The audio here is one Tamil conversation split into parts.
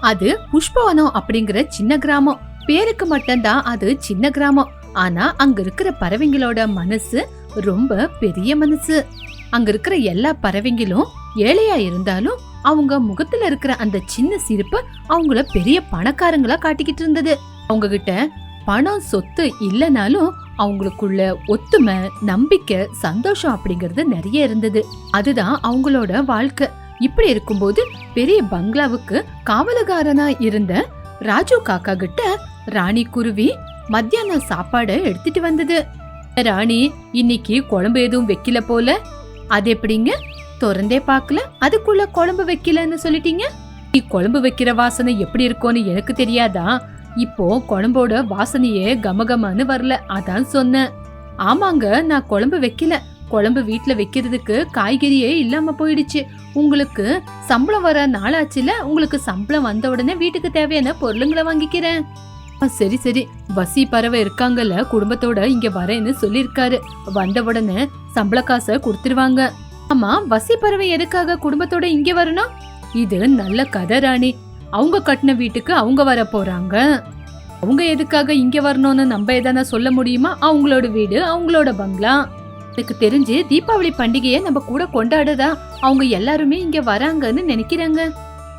அது புஷ்பவனம் அப்படிங்கிற சின்ன கிராமம். பேருக்கு மட்டும்தான் அது சின்ன கிராமம். ஆனா அங்க இருக்கிற பறவைங்களோட மனசு ரொம்ப பெரிய மனசு. அங்க இருக்கிற எல்லா பறவைங்களும் ஏழையா இருந்தாலும் அவங்க முகத்துல இருக்கிற அந்த சின்ன சிரிப்பு அவங்கள பெரிய பணக்காரங்களா காட்டிக்கிட்டு இருந்தது. அவங்க கிட்ட பணம் சொத்து இல்லைனாலும் அவங்களுக்குள்ள ஒத்துமை நம்பிக்கை சந்தோஷம் அப்படிங்கறது நிறைய இருந்தது. அதுதான் அவங்களோட வாழ்க்கை. இப்படி இருக்கும்போது பெரிய பங்களாவுக்கு காவலகாரனா இருந்த ராஜு காக்கா கிட்ட ராணி குருவி மத்தியான சாப்பாடு எடுத்துட்டு வந்தது. ராணி இன்னைக்கு குழம்பு எதுவும் வைக்கல போல. அது எப்படிங்க? திறந்தே பார்க்கல. அதுக்குள்ள குழம்பு வைக்கலன்னு சொல்லிட்டீங்க? நீ குழம்பு வைக்கிற வாசனை எப்படி இருக்கும்னு எனக்கு தெரியாதா? இப்போ குழம்போட வாசனையே கமகமான்னு வரல. அதான் சொன்னேன். ஆமாங்க நான் குழம்பு வைக்கல. குழம்பு வீட்டில் வைக்கிறதுக்கு காய்கறியே இல்லாம போயிடுச்சு. உங்களுக்கு சம்பளம் வர நாளாச்சுல உங்களுக்கு சம்பளம் வந்த உடனே வீட்டுக்கு தேவையான பொருளுங்களை வாங்கிக்கிறேன். ஆ, சரி சரி. வசி பறவை இருக்காங்கல்ல குடும்பத்தோட இங்க வரேன்னு சொல்லியிருக்காரு. வந்த உடனே சம்பள காசை கொடுத்துருவாங்க. ஆமா வசி பறவை எதுக்காக குடும்பத்தோட இங்க வரணும்? இது நல்ல கதை ராணி. அவங்க கட்டின வீட்டுக்கு அவங்க வர போறாங்க. அவங்க எதுக்காக இங்க வரணும்னு நம்ம எதனா சொல்ல முடியுமா? அவங்களோட வீடு அவங்களோட பங்களா. எனக்கு தெரிஞ்சு தீபாவளி பண்டிகையை நம்ம கூட கொண்டாடுதா அவங்க எல்லாருமே இங்க வராங்கன்னு நினைக்கிறாங்க.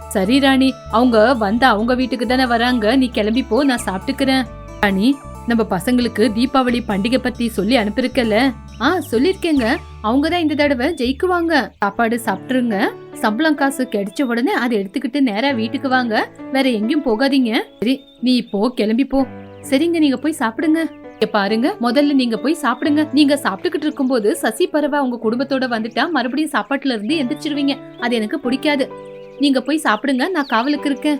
சரி ராணி. அவங்க வந்தா அவங்க வீட்டுக்கு தானே வராங்க. நீ கிளம்பி போ நான் சாப்பிட்டுக்கிறேன். ராணி நம்ம பசங்களுக்கு தீபாவளி பண்டிகை பத்தி சொல்லி அனுப்பியிருக்கல. ஆ சொல்லிருக்கேங்க அவங்க தான் இந்த தடவை ஜெயிக்குவாங்க. சாப்பாடு சாப்பிட்டுருங்க. சம்பளம் காசு கிடைச்ச உடனே அதை எடுத்துக்கிட்டு நேரா வீட்டுக்கு வாங்க. வேற எங்கேயும் போகாதீங்க. சரி நீ இப்போ கிளம்பி போ. சரிங்க நீங்க போய் சாப்பிடுங்க. பாருங்க முதல்ல நீங்க போய் சாப்பிடுங்க. நீங்க சாப்பிட்டுக்கிட்டு இருக்கும்போது சசி பறவை உங்க குடும்பத்தோட வந்துட்டா மறுபடியும் சாப்பாட்டுல இருந்து எந்திரிச்சிருவீங்க. அது எனக்கு பிடிக்காது. நீங்க போய் சாப்பிடுங்க நான் காவலுக்கு இருக்கேன்.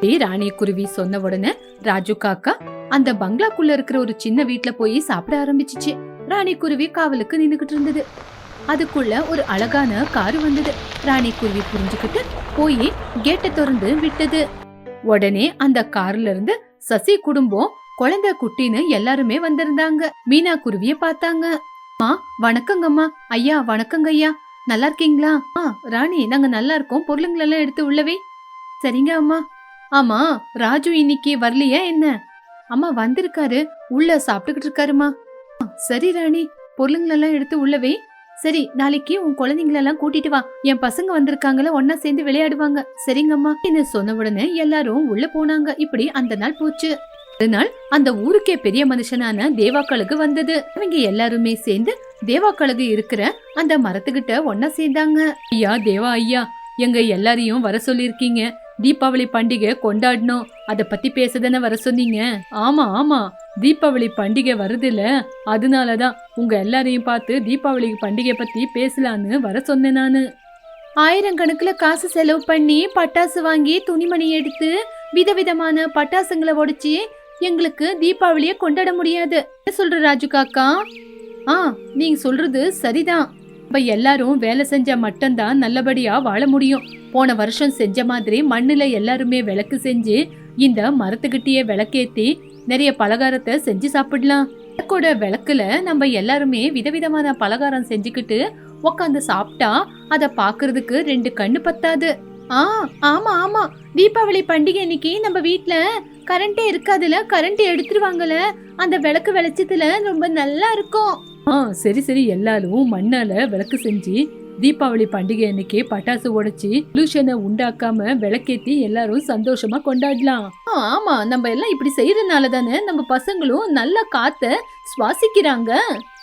டே ராணி குருவி சொன்ன உடனே ராஜு காக்கா அந்த பங்களாக்குள்ள இருக்கிற ஒரு சின்ன வீட்டுல போய் சாப்பிட ஆரம்பிச்சிச்சு. ராணி குருவி காவலுக்கு நின்னுகிட்டு இருந்தது. அதுக்குள்ள ஒரு அழகான காரு வந்தது. ராணி குருவி புரிஞ்சுக்கிட்டு போய் கேட்டை திறந்து விட்டது. உடனே அந்த கார்ல இருந்து சசி குடும்பம் குழந்தை குட்டின்னு எல்லாருமே வந்திருந்தாங்க. மீனா குருவிய பார்த்தாங்க. அம்மா வணக்கங்கம்மா. ஐயா வணக்கங்க ஐயா. நல்லா இருக்கீங்களா? ஆ ராணி நாங்க நல்லா இருக்கோம். பொருளுங்களெல்லாம் எடுத்து உள்ளவே சரிங்க அம்மா. ஆமா ராஜு இன்னைக்கு வரலையா என்ன? அம்மா வந்திருக்காரு. உள்ள சாப்பிட்டுக்கிட்டு இருக்காருமா "ஆ, சரி ராணி. பொருளுங்களெல்லாம் எடுத்து உள்ளவே சரி நாளைக்கு உன் குழந்தைங்களெல்லாம் கூட்டிட்டு வா. என் பசங்க வந்திருக்காங்களா ஒன்னா சேர்ந்து விளையாடுவாங்க. சரிங்கம்மா. என்ன சொன்ன உடனே எல்லாரும் உள்ள போனாங்க. இப்படி அந்த நாள் போச்சு. அதனால் அந்த ஊருக்கே பெரிய மனுஷனான தேவாக்களுக்கு வந்தது. அவங்க எல்லாருமே சேர்ந்து தேவாக்களுக்கு இருக்கிற அந்த மரத்துக்கிட்ட ஒன்னா சேர்ந்தாங்க. ஐயா தேவா ஐயா எங்க எல்லாரையும் வர சொல்லிருக்கீங்க தீபாவளி பண்டிகை கொண்டாடணும். அத பத்தி பேசதானே வர சொன்னீங்க? ஆமா ஆமா. தீபாவளி பண்டிகை வருதுல்ல அதனாலதான் உங்க எல்லாரையும் பார்த்து தீபாவளி பண்டிகை பத்தி பேசலான்னு வர சொன்னேன் நானு. ஆயிரக்கணக்கில் காசு செலவு பண்ணி பட்டாசு வாங்கி துணிமணி எடுத்து விதவிதமான பட்டாசுங்களை உடைச்சி எங்களுக்கு தீபாவளிய கொண்டாட முடியாது. என்ன சொல்ற ராஜு காக்கா? ஆ நீங்க சொல்றது சரிதான். இப்ப எல்லாரும் வேலை செஞ்சா மட்டும்தான் நல்லபடியா வாழ முடியும். போன வருஷம் செஞ்ச மாதிரி மண்ணுல எல்லாருமே விளக்கு செஞ்சு இந்த மரத்துக்கிட்டயே விளக்கேத்தி நிறைய பலகாரத்தை செஞ்சு சாப்பிடலாம். விளக்கோட விளக்குல நம்ம எல்லாருமே விதவிதமான பலகாரம் செஞ்சுக்கிட்டு உக்காந்து சாப்பிட்டா அத பாக்குறதுக்கு ரெண்டு கண்ணு பத்தாது. ஆ ஆமா ஆமா. தீபாவளி பண்டிகை அன்னைக்கு நம்ம வீட்டுல கரண்டே இருக்காதுல கரண்ட் எடுத்துருவாங்கல. அந்த விளக்கு வெளிச்சத்துல ரொம்ப நல்லா இருக்கும். ஆ சரி சரி. எல்லாரும் மண்ணால விளக்கு செஞ்சு தீபாவளி பண்டிகை அன்னைக்கு பட்டாசு உடைச்சி பொல்யூஷனை உண்டாக்காம விளக்கேத்தி எல்லாரும் சந்தோஷமா கொண்டாடலாம். ஆ, ஆமா. நம்ம எல்லாம் இப்படி செய்யறதுனால தானே நம்ம பசங்களும் நல்ல காத்த சுவாசிக்கிறாங்க.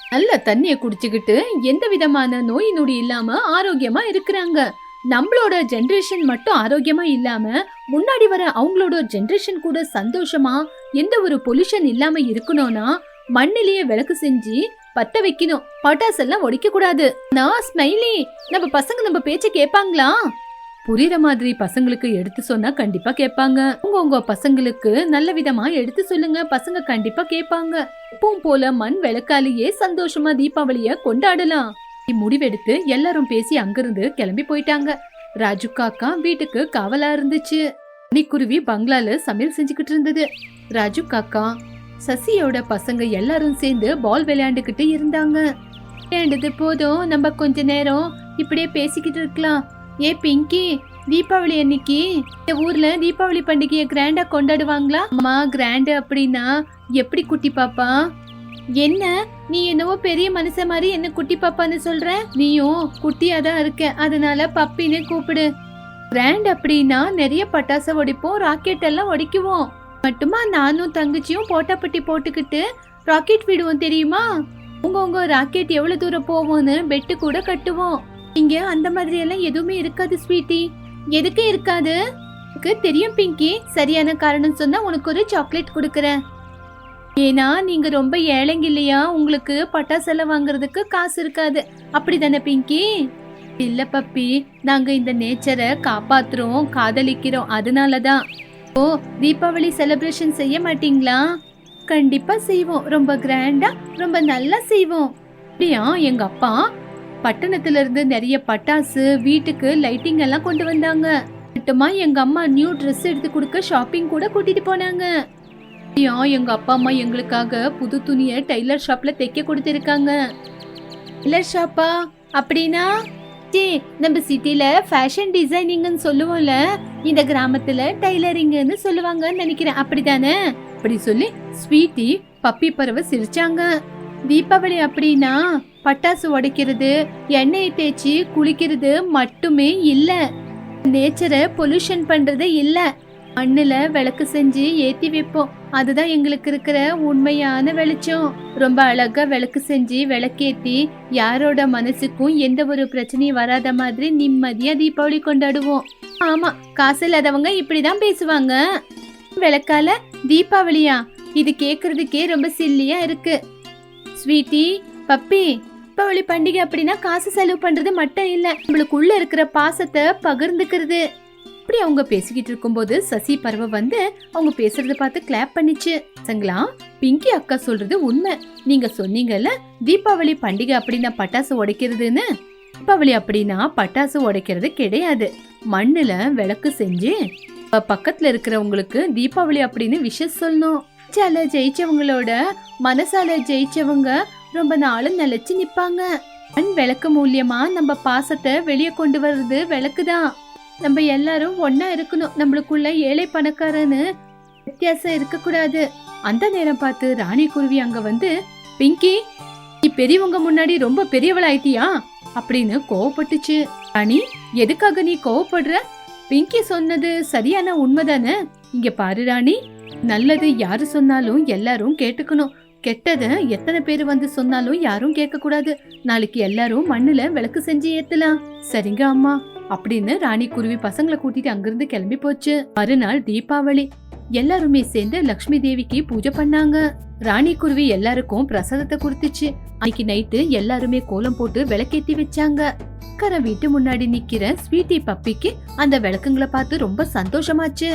நல்ல தண்ணிய குடிச்சுக்கிட்டு எந்த விதமான நோய் நொடி இல்லாம ஆரோக்கியமா இருக்கிறாங்க. நம்மளோட ஜெனரேஷன் மட்டும் ஆரோக்கியமா இல்லாம முன்னாடி வர அவங்களோட ஜென்ரேஷன் கூட சந்தோஷமா எந்த ஒரு பொல்யூஷன் இல்லாம இருக்கணும்னா மண்ணிலேயே விளக்கு செஞ்சு பத்த வைக்கணும். பட்டாசு எல்லாம் உடைக்க கூடாது நான் ஸ்மைலி நம்ம பசங்க நம்ம பேச்ச கேட்பாங்களா? புரியுற மாதிரி பசங்களுக்கு எடுத்து சொன்னா கண்டிப்பா கேட்பாங்க. உங்க உங்க பசங்களுக்கு நல்ல விதமா எடுத்து சொல்லுங்க. பசங்க கண்டிப்பா கேட்பாங்க. எப்பவும் போல மண் விளக்காலேயே சந்தோஷமா தீபாவளிய கொண்டாடலாம். முடிவெடுத்து எல்லாரும் பேசி அங்கிருந்து கிளம்பி போயிட்டாங்க. ராஜு காக்கா வீட்டுக்கு காவலா இருந்துச்சு. மணிக்குருவி பங்களால சமையல் செஞ்சுக்கிட்டு இருந்தது. ராஜு காக்கா சசியோட பசங்க எல்லாரும் சேர்ந்து பால் விளையாண்டுக்கிட்டு இருந்தாங்க. விளையாண்டது போதும் நம்ம கொஞ்ச நேரம் இப்படியே பேசிக்கிட்டு இருக்கலாம். ஏ பிங்கி தீபாவளி அன்னைக்கு இந்த ஊர்ல தீபாவளி பண்டிகையை கிராண்டா கொண்டாடுவாங்களா? அம்மா கிராண்டு அப்படின்னா எப்படி குட்டி பாப்பா? என்ன நீ என்னவோ பெரிய மனுஷன் மாதிரி என்ன குட்டி பாப்பான்னு சொல்ற? நீயும் குட்டியா தான் இருக்க அதனால பப்பின்னு கூப்பிடு. கிராண்ட் அப்படின்னா நிறைய பட்டாசு ஒடிப்போம் ராக்கெட் எல்லாம் ஒடிக்குவோம் மட்டுமா நானும் தங்கச்சியும் போட்டாப்பட்டி போட்டுக்கிட்டு ராக்கெட் விடுவோம் தெரியுமா? உங்க உங்க ராக்கெட் எவ்வளவு தூரம் போவோம்னு பெட்டு கூட கட்டுவோம். இங்க அந்த மாதிரி எல்லாம் எதுவுமே இருக்காது ஸ்வீட்டி. எதுக்கு இருக்காது? தெரியும் பிங்கி சரியான காரணம் சொன்னா உனக்கு ஒரு சாக்லேட் கொடுக்குறேன். ஏன்னா நீங்க ரொம்ப ஏழைங்க இல்லையா? உங்களுக்கு பட்டாசெல்லாம் வாங்குறதுக்கு காசு இருக்காது. அப்படிதானே பிங்கி? இல்ல பப்பி. நாங்க இந்த நேச்சரை காப்பாத்துறோம் காதலிக்கிறோம். அதனாலதான். ஓ தீபாவளி செலிப்ரேஷன் செய்ய மாட்டீங்களா? கண்டிப்பா செய்வோம். ரொம்ப கிராண்டா ரொம்ப நல்லா செய்வோம். அப்படியா எங்க அப்பா? பட்டணத்துல இருந்து நிறைய பட்டாசு வீட்டுக்கு லைட்டிங் எல்லாம் கொண்டு வந்தாங்க. மட்டுமா எங்க அம்மா நியூ ட்ரெஸ் எடுத்து கொடுக்க ஷாப்பிங் கூட கூட்டிட்டு போனாங்க. அப்படியா? எங்க அப்பா அம்மா எங்களுக்காக புது துணியை டெய்லர் ஷாப்ல தைக்க கொடுத்துருக்காங்க. டெய்லர் ஷாப்பா? அப்படின்னா? டே நம்ம சிட்டில ஃபேஷன் டிசைனிங்னு சொல்லுவோம்ல இந்த கிராமத்துல டைலரிங்னு சொல்லுவாங்கன்னு நினைக்கிறேன். அப்படிதானே அப்படி சொல்லி ஸ்வீட்டி பப்பி பறவை சிரிச்சாங்க. தீபாவளி அப்படின்னா பட்டாசு உடைக்கிறது எண்ணெயை தேய்ச்சி குளிக்கிறது மட்டுமே இல்லை. நேச்சரை பொல்யூஷன் பண்றது இல்லை. மண்ணுல விளக்கு செஞ்சு ஏத்தி வைப்போம். அதுதான் எங்களுக்கு இருக்கிற உண்மையான வெளிச்சம். ரொம்ப அழகா விளக்கு செஞ்சு விளக்கேத்தி யாரோட மனசுக்கும் எந்த ஒரு பிரச்சனையும் வராத மாதிரி நிம்மதியா தீபாவளி கொண்டாடுவோம். ஆமா காசு இல்லாதவங்க இப்படிதான் பேசுவாங்க. விளக்கால தீபாவளியா? இது கேக்குறதுக்கே ரொம்ப சில்லியா இருக்கு. ஸ்வீட்டி பப்பி தீபாவளி பண்டிகை அப்படின்னா காசு செலவு பண்றது மட்டும் இல்ல. நம்மளுக்குள்ள இருக்கிற பாசத்தை பகிர்ந்துக்கிறது. அப்படி அவங்க பேசிக்கிட்டு இருக்கும்போது சசி பறவை வந்து அவங்க பேசுறத பார்த்து கிளாப் பண்ணிச்சு. சங்களா பிங்கி அக்கா சொல்றது உண்மை. நீங்க சொன்னீங்கல்ல தீபாவளி பண்டிகை அப்படின்னா பட்டாசு உடைக்கிறதுன்னு? தீபாவளி அப்படின்னா பட்டாசு உடைக்கிறது கிடையாது. மண்ணுல விளக்கு செஞ்சு பக்கத்துல இருக்கிறவங்களுக்கு தீபாவளி அப்படின்னு விஷயம் சொல்லணும். சில ஜெயிச்சவங்களோட மனசால ஜெயிச்சவங்க ரொம்ப நாளும் நிலைச்சு நிப்பாங்க. மண் விளக்கு மூலியமா நம்ம பாசத்தை வெளியே கொண்டு வர்றது விளக்கு தான் நம்ம எல்லாரும் ஒன்னா இருக்கணும். நம்மளுக்குள்ள ஏழை பணக்காரன்னு வித்தியாசம் இருக்கக்கூடாது. அந்த நேரம் பார்த்து ராணி குருவி அங்க வந்து பிங்கி நீ பெரியவங்க முன்னாடி ரொம்ப பெரியவளாயிட்டியா? அப்படின்னு கோவப்பட்டுச்சு. ராணி எதுக்காக நீ கோவப்படுற? பிங்கி சொன்னது சரியான உண்மைதானே? இங்க பாரு ராணி நல்லது யாரு சொன்னாலும் எல்லாரும் கேட்டுக்கணும். கெட்டதை எத்தனை பேர் வந்து சொன்னாலும் யாரும் கேட்க கூடாது நாளைக்கு எல்லாரும் மண்ணுல விளக்கு செஞ்சு ஏத்தலாம். சரிங்க அம்மா. அப்படின்னு ராணி குருவி பசங்களை கூட்டிட்டு அங்கிருந்து கிளம்பி போச்சு. மறுநாள் தீபாவளி. எல்லாருமே சேர்ந்து லக்ஷ்மி தேவிக்கு பூஜை பண்ணாங்க. ராணி குருவி எல்லாருக்கும் பிரசாதத்தை கொடுத்துச்சு. அன்னைக்கு நைட்டு எல்லாருமே கோலம் போட்டு விளக்கேத்தி வச்சாங்க. அக்கறை வீட்டு முன்னாடி நிக்கிற ஸ்வீட்டி பப்பிக்கு அந்த விளக்குங்களை பார்த்து ரொம்ப சந்தோஷமாச்சு.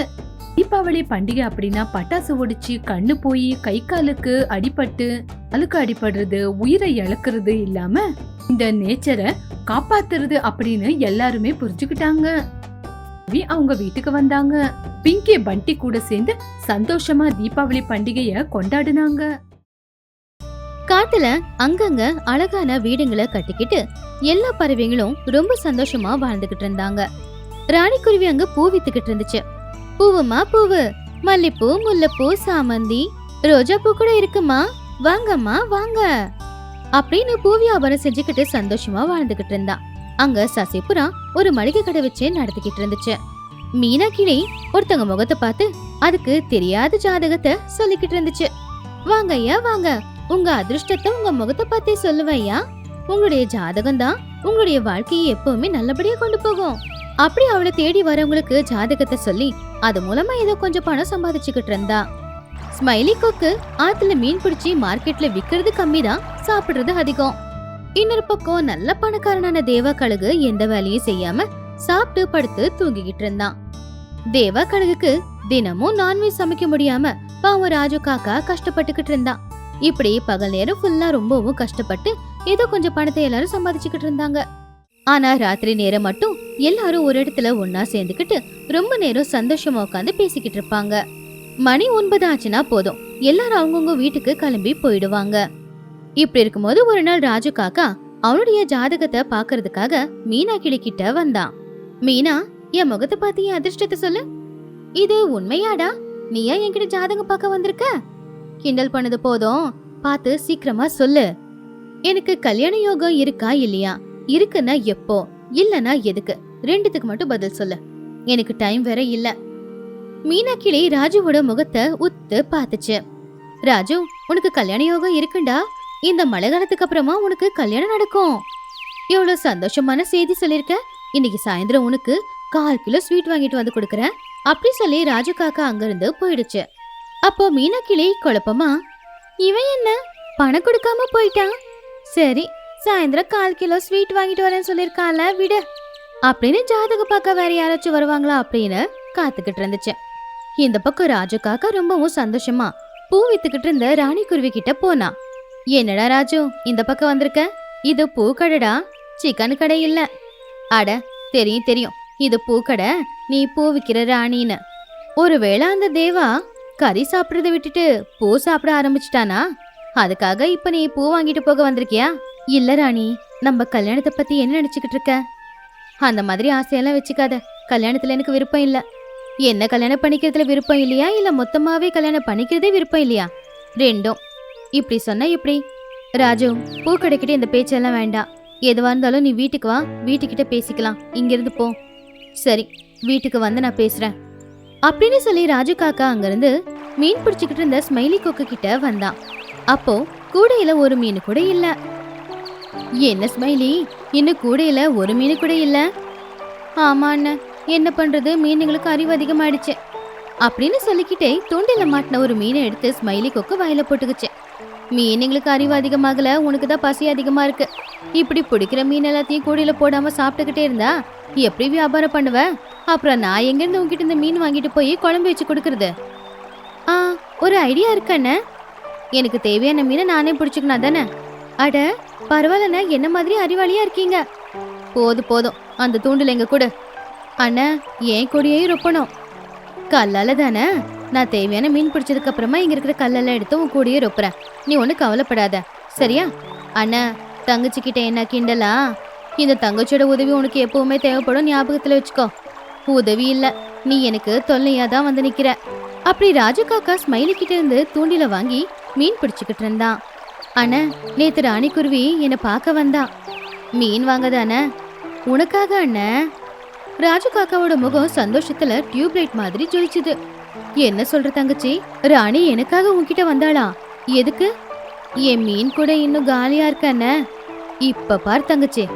தீபாவளி பண்டிகை அப்படின்னா பட்டாசு ஒடிச்சு கண்ணு போய் கை காலுக்கு அடிபட்டு அழுக்கு அடிபடுறது உயிரை இழக்கிறது இல்லாம இந்த நேச்சரை காப்பாத்துறது அப்படின்னு எல்லாருமே புரிஞ்சுக்கிட்டாங்க. அவங்க வீட்டுக்கு வந்தாங்க. பிங்கி பண்டி கூட சேர்ந்து சந்தோஷமா தீபாவளி பண்டிகைய கொண்டாடினாங்க. காட்டுல அங்கங்க அழகான வீடுங்களை கட்டிக்கிட்டு எல்லா பறவைங்களும் ரொம்ப சந்தோஷமா வாழ்ந்துகிட்டு இருந்தாங்க. ராணிக்குருவி அங்க பூ வித்துக்கிட்டு இருந்துச்சு. பூவுமா பூவு? மல்லிப்பூ முல்லைப்பூ சாமந்தி ரோஜா பூ கூட இருக்குமா? வாங்கம்மா வாங்க. அப்படின்னு பூ வியாபாரம் செஞ்சுக்கிட்டு சந்தோஷமா வாழ்ந்துகிட்டு இருந்தா. அங்க சசிபுரா ஒரு மளிகை கடை வச்சு நடத்திக்கிட்டு இருந்துச்சு. மீனா கிளி ஒருத்தங்க முகத்தை பார்த்து அதுக்கு தெரியாத ஜாதகத்தை சொல்லிக்கிட்டு இருந்துச்சு. வாங்க ஐயா வாங்க. உங்க அதிர்ஷ்டத்தை உங்க முகத்தை பார்த்தே சொல்லுவையா உங்களுடைய ஜாதகம் தான் உங்களுடைய வாழ்க்கையை எப்பவுமே நல்லபடியா கொண்டு போகும். அப்படி அவளை தேடி வரவங்களுக்கு ஜாதகத்தை சொல்லி அது மூலமா ஏதோ கொஞ்சம் பணம் சம்பாதிச்சுக்கிட்டு இருந்தா. ஸ்மைலி கொக்கு ஆத்துல மீன் பிடிச்சி மார்க்கெட்ல விக்கிறது கம்மி தான் சாப்பிடுறது அதிகம். இன்னொரு பக்கம் நல்ல பணக்காரனான தேவா கழுகு எந்த வேலையும் செய்யாம சாப்பிட்டு படுத்து தூங்கிக்கிட்டு இருந்தான். தேவா கழுகுக்கு தினமும் நான்வெஜ் சமைக்க முடியாம பாவம் ராஜு காக்கா கஷ்டப்பட்டுக்கிட்டு இருந்தான். இப்படி பகல் நேரம் ஃபுல்லா ரொம்பவும் கஷ்டப்பட்டு ஏதோ கொஞ்சம் பணத்தை எல்லாரும் சம்பாதிச்சுக்கிட்டு இருந்தாங்க. ஆனா ராத்திரி நேரம் மட்டும் எல்லாரும் ஒரு இடத்துல ஒன்னா சேர்ந்துக்கிட்டு ரொம்ப நேரம் சந்தோஷமா உட்காந்து பேசிக்கிட்டு இருப்பாங்க. மணி ஒன்பது ஆச்சுன்னா போதும். எல்லாரும் அவங்கவுங்க வீட்டுக்கு கிளம்பி போயிடுவாங்க. இப்படி இருக்கும்போது ஒரு நாள் ராஜு காக்கா அவனுடைய ஜாதகத்தை பாக்குறதுக்காக மீனா கிட்ட வந்தான். மீனா என் முகத்தை பார்த்து என் அதிர்ஷ்டத்தை சொல்லு. இது உண்மையாடா? நீயா என்கிட்ட ஜாதகம் பார்க்க வந்திருக்க? கிண்டல் பண்ணது போதும். பார்த்து சீக்கிரமா சொல்லு. எனக்கு கல்யாண யோகம் இருக்கா இல்லையா? இருக்குன்னா எப்போ? இல்லனா எதுக்கு? ரெண்டுத்துக்கு மட்டும் பதில் சொல்லு. எனக்கு டைம் வேற இல்லை. மீனாக்கிளி ராஜுவோட முகத்தை உத்து பார்த்துச்சு. ராஜு உனக்கு கல்யாண யோகம் இருக்குண்டா? இந்த மழை காலத்துக்கு அப்புறமா உனக்கு கல்யாணம் நடக்கும். எவ்வளவு சந்தோஷமான செய்தி சொல்லிருக்க? இன்னைக்கு சாயந்தரம் உனக்கு கால் கிலோ ஸ்வீட் வாங்கிட்டு வந்து கொடுக்கறேன். அப்படி சொல்லி ராஜு காக்கா அங்கிருந்து போயிடுச்சு. அப்போ மீனாக்கிளி குழப்பமா இவன் என்ன? பணம் கொடுக்காம போயிட்டான்? சரி சாயந்தரம் கால் கிலோ ஸ்வீட் வாங்கிட்டு வரேன்னு சொல்லிருக்கான்ல விடு. அப்படின்னு ஜாதக பார்க்க வேற யாராச்சும் வருவாங்களா அப்படின்னு காத்துக்கிட்டு இருந்துச்சு. இந்த பக்கம் ராஜு காக்கா ரொம்பவும் சந்தோஷமா பூ வித்துக்கிட்டு இருந்த ராணி குருவி கிட்ட போனா. என்னடா ராஜு இந்த பக்கம் வந்திருக்க? இது பூக்கடைடா சிக்கன் கடை இல்ல. அட தெரியும் தெரியும். இது பூக்கடை நீ பூ விற்கிற ராணின்னு. ஒருவேளை அந்த தேவா கறி சாப்பிடுறத விட்டுட்டு பூ சாப்பிட ஆரம்பிச்சிட்டானா? அதுக்காக இப்ப நீ பூ வாங்கிட்டு போக வந்திருக்கியா? இல்ல ராணி நம்ம கல்யாணத்தை பத்தி என்ன நினைச்சுக்கிட்டு இருக்க? அந்த மாதிரி ஆசையெல்லாம் வச்சுக்காத. கல்யாணத்துல எனக்கு விருப்பம் இல்லை. என்ன கல்யாணம் பண்ணிக்கிறதுல விருப்பம் இல்லையா? இல்ல மொத்தமாவே கல்யாணம் பண்ணிக்கிறதே விருப்பம் இல்லையா? ரெண்டும். இப்படி சொன்னா எப்படி ராஜு பூ கடைக்கிட்ட இந்த பேச்செல்லாம் வேண்டாம். எதுவா இருந்தாலும் நீ வீட்டுக்கு வா. வீட்டுக்கிட்ட பேசிக்கலாம். இங்கிருந்து போ. சரி வீட்டுக்கு வந்து நான் பேசுறேன். அப்படின்னு சொல்லி ராஜு காக்கா அங்கிருந்து மீன் பிடிச்சிக்கிட்டு இருந்த ஸ்மைலி கொக்கு கிட்ட வந்தான். அப்போ கூடையில ஒரு மீன் கூட இல்ல. என்ன ஸ்மைலி? இன்னும் கூடையில ஒரு மீன் கூட இல்ல. ஆமா அண்ணன் என்ன பண்றது? மீனுங்களுக்கு அறிவு அதிகமாயிடுச்சு. அப்படின்னு சொல்லிக்கிட்டே தூண்டில மாட்டின ஒரு மீனை எடுத்து ஸ்மைலி கொக்கு வாயில போட்டுக்குச்சு. மீனுங்களுக்கு அறிவு அதிகமாகல உனக்கு தான் பசி அதிகமா இருக்கு. இப்படி பிடிக்கிற மீன் எல்லாத்தையும் கூடையில போடாம சாப்பிட்டுக்கிட்டே இருந்தா எப்படி வியாபாரம் பண்ணுவ? அப்புறம் நான் எங்கேருந்து உங்ககிட்ட இந்த மீன் வாங்கிட்டு போய் குழம்பு வச்சு கொடுக்கறது? ஆ ஒரு ஐடியா இருக்கண்ணே எனக்கு தேவையான மீனை நானே பிடிச்சிக்கணும் தானே அட பரவாயில்லண்ணே என்ன மாதிரி அறிவாளியா இருக்கீங்க? போதும் போதும். அந்த தூண்டில் எங்க கூட. அண்ணா ஏன் கொடியையும் ரொப்பணும். கல்லால தானே? நான் தேவையான மீன் பிடிச்சதுக்கு அப்புறமா இங்க இருக்கிற கல்லெல்லாம் எடுத்து உன் கூடியே ரொப்புறேன். நீ ஒன்றும் கவலைப்படாத. சரியா? அண்ணா தங்கச்சி கிட்ட என்ன கிண்டலா? இந்த தங்கச்சியோட உதவி உனக்கு எப்பவுமே தேவைப்படும் ஞாபகத்துல வச்சுக்கோ. உதவி இல்ல. நீ எனக்கு தொல்லையா தான் வந்து நிக்கிற. அப்படி ராஜு காக்கா ஸ்மைலி கிட்ட இருந்து தூண்டில வாங்கி மீன் பிடிச்சுக்கிட்டு இருந்தான். அண்ணா நேத்து ராணிக்குருவி என்னை பார்க்க வந்தான். மீன் வாங்க தானே? உனக்காக அண்ணன் ராஜு காக்காவோட முகம் சந்தோஷத்துல டியூப்லைட் மாதிரி ஜொலிச்சுது. என்ன சொல்ற தங்கச்சி? ராணி எனக்காக உன்கிட்ட வந்தாளா? எதுக்கு? என் மீன் கூட இன்னும் காலியா இருக்கான இப்ப பார் தங்கச்சி.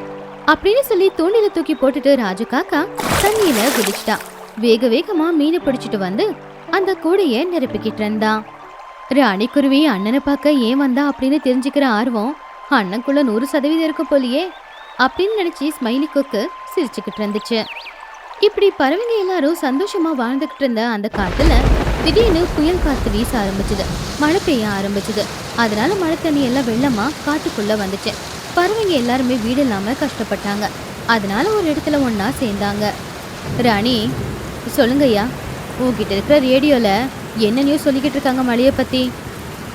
அப்படின்னு சொல்லி தூண்டில தூக்கி போட்டுட்டு ராஜு காக்கா தண்ணியில குதிச்சிட்டான் வேக வேகமா மீனை பிடிச்சிட்டு வந்து அந்த கூடைய நிரப்பிக்கிட்டு இருந்தான் ராணி குருவி அண்ணனை பார்க்க ஏன் வந்தா? அப்படின்னு தெரிஞ்சுக்கிற ஆர்வம் அண்ணனுக்குள்ள நூறு சதவீதம் இருக்கும் போலியே அப்படின்னு நினைச்சு ஸ்மைலி கொக்கு சிரிச்சுக்கிட்டு இருந்துச்சு. இப்படி பறவைங்க எல்லாரும் சந்தோஷமா வாழ்ந்துகிட்டு இருந்த அந்த காட்டுல திடீர்னு புயல் காத்து வீச ஆரம்பிச்சது. மழை பெய்ய ஆரம்பிச்சது. அதனால மழை தண்ணி எல்லாம் வெள்ளமா காட்டுக்குள்ள வந்துச்சு. பறவைங்க எல்லாருமே வீடு இல்லாம கஷ்டப்பட்டாங்க. அதனால ஒரு இடத்துல ஒன்னா சேர்ந்தாங்க. ராணி சொல்லுங்க ஐயா. உங்ககிட்ட இருக்கிற ரேடியோல என்ன நியூஸ் சொல்லிக்கிட்டு இருக்காங்க மழையை பத்தி.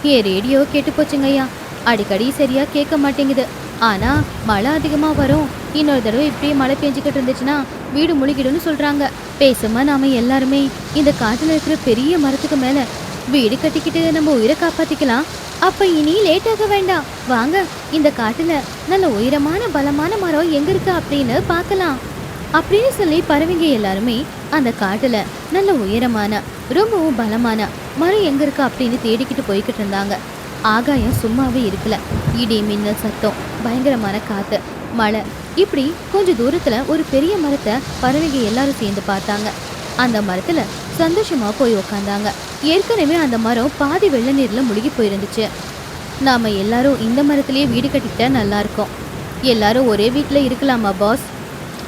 ஏன் ரேடியோ கேட்டு போச்சுங்கய்யா அடிக்கடி சரியா கேட்க மாட்டேங்குது. ஆனால் மழை அதிகமாக வரும். இன்னொரு தடவை இப்படியே மழை பெஞ்சிக்கிட்டு இருந்துச்சுன்னா வீடு முழுகிடும்னு சொல்கிறாங்க பேசாம நாம எல்லாருமே? இந்த காட்டில் இருக்கிற பெரிய மரத்துக்கு மேலே வீடு கட்டிக்கிட்டு நம்ம உயிரை காப்பாற்றிக்கலாம் அப்போ இனி லேட்டாக வேண்டாம். வாங்க இந்த காட்டில் நல்ல உயரமான பலமான மரம் எங்கே இருக்கு அப்படின்னு பார்க்கலாம். அப்படின்னு சொல்லி பறவைங்க எல்லாருமே அந்த காட்டில் நல்ல உயரமான ரொம்பவும் பலமான மரம் எங்கே இருக்கு அப்படின்னு தேடிக்கிட்டு போய்கிட்டு இருந்தாங்க. ஆகாயம் சும்மாவே இருக்கல. இடி மின்னல் சத்தம் பயங்கரமான காத்து மழை. இப்படி கொஞ்ச தூரத்துல ஒரு பெரிய மரத்தை பறவைங்க எல்லாரும் சேர்ந்து பார்த்தாங்க. அந்த மரத்துல சந்தோஷமா போய் உக்காந்தாங்க. ஏற்கனவே அந்த மரம் பாதி வெள்ள நீர்ல முழுகி போயிருந்துச்சு. நாம எல்லாரும் இந்த மரத்திலேயே வீடு கட்டிக்கிட்டா நல்லா இருக்கும். எல்லாரும் ஒரே வீட்டில் இருக்கலாமா பாஸ்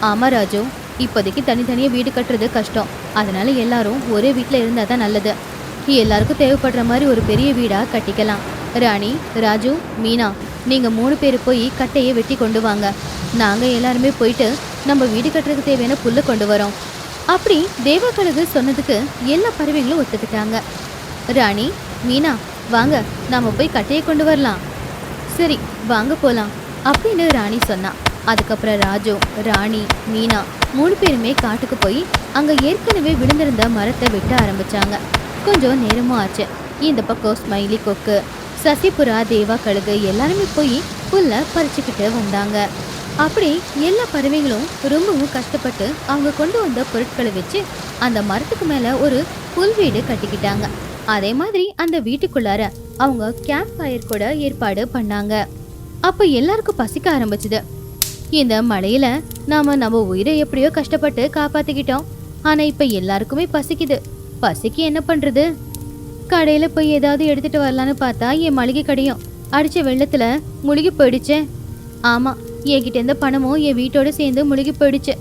ஆமா ராஜு. இப்போதைக்கு தனித்தனியாக வீடு கட்டுறது கஷ்டம். அதனால எல்லாரும் ஒரே வீட்டில் இருந்தால் தான் நல்லது. எல்லாருக்கும் தேவைப்படுற மாதிரி ஒரு பெரிய வீடாக கட்டிக்கலாம். ராணி ராஜு மீனா நீங்கள் மூணு பேர் போய் கட்டையை வெட்டி கொண்டு வாங்க. நாங்கள் எல்லாருமே போயிட்டு நம்ம வீடு கட்டுறதுக்கு தேவையான புல்லை கொண்டு வரோம். அப்படி தேவக்கழுகு சொன்னதுக்கு எல்லா பறவைகளும் ஒத்துக்கிட்டாங்க. ராணி மீனா வாங்க நாம் போய் கட்டையை கொண்டு வரலாம். சரி வாங்க போகலாம் அப்படின்னு ராணி சொன்னான் அதுக்கப்புறம் ராஜு ராணி மீனா மூணு பேருமே காட்டுக்கு போய் அங்கே ஏற்கனவே விழுந்திருந்த மரத்தை வெட்ட ஆரம்பித்தாங்க கொஞ்சம் நேரமும் ஆச்சு. இந்த பக்கம் ஸ்மைலி கொக்கு சசிபுரா தேவா கழுகு எல்லாருமே போய் புல்ல பறிச்சுக்கிட்டு வந்தாங்க. அப்படி எல்லா பறவைகளும் ரொம்பவும் கஷ்டப்பட்டு அவங்க கொண்டு வந்த பொருட்களை வச்சு அந்த மரத்துக்கு மேலே ஒரு புல் வீடு கட்டிக்கிட்டாங்க. அதே மாதிரி அந்த வீட்டுக்குள்ளார அவங்க கேம்ப் ஃபயர் கூட ஏற்பாடு பண்ணாங்க. அப்போ எல்லாருக்கும் பசிக்க ஆரம்பிச்சுது. இந்த மழையில நாம நம்ம உயிரை எப்படியோ கஷ்டப்பட்டு காப்பாத்திக்கிட்டோம். ஆனா இப்ப எல்லாருக்குமே பசிக்குது. பசிக்கு என்ன பண்றது? கடையில போய் ஏதாவது எடுத்துட்டு வரலான்னு பார்த்தா என் மளிகை கடையும். அடிச்ச வெள்ளத்துல முழுகி போயிடுச்சே. ஆமா என்கிட்ட இருந்த பணமும் என் வீட்டோட சேர்ந்து முழுகி போயிடுச்சு.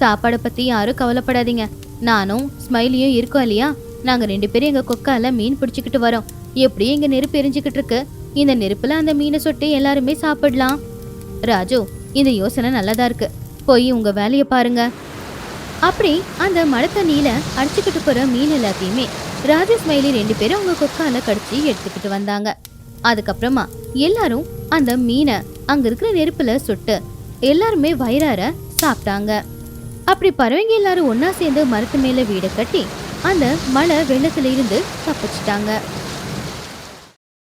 சாப்பாடை பத்தி யாரும் கவலைப்படாதீங்க. நானும் ஸ்மைலியும் இருக்கோம் இல்லையா? நாங்க ரெண்டு பேரும் எங்க கொக்கால மீன் பிடிச்சிக்கிட்டு வரோம். எப்படியும் எங்க நெருப்பு எரிஞ்சுக்கிட்டு இருக்கு. இந்த நெருப்புல அந்த மீனை சுட்டு எல்லாருமே சாப்பிடலாம். ராஜு இந்த யோசனை நல்லதா இருக்கு. போய் உங்க வேலையை பாருங்க. அப்படி அந்த மழை தண்ணியில அடிச்சுக்கிட்டு போற மீன் எல்லாத்தையுமே ராஜேஷ் ஸ்மைலி ரெண்டு பேரும் அவங்க கொக்கால கடிச்சு எடுத்துக்கிட்டு வந்தாங்க. அதுக்கப்புறமா எல்லாரும் அந்த மீனை அங்க இருக்கிற நெருப்புல சுட்டு எல்லாருமே வயிறார சாப்பிட்டாங்க. அப்படி பறவைங்க எல்லாரும் ஒன்னா சேர்ந்து மரத்து மேல வீடை கட்டி அந்த மழை வெள்ளத்துல இருந்து தப்பிச்சிட்டாங்க.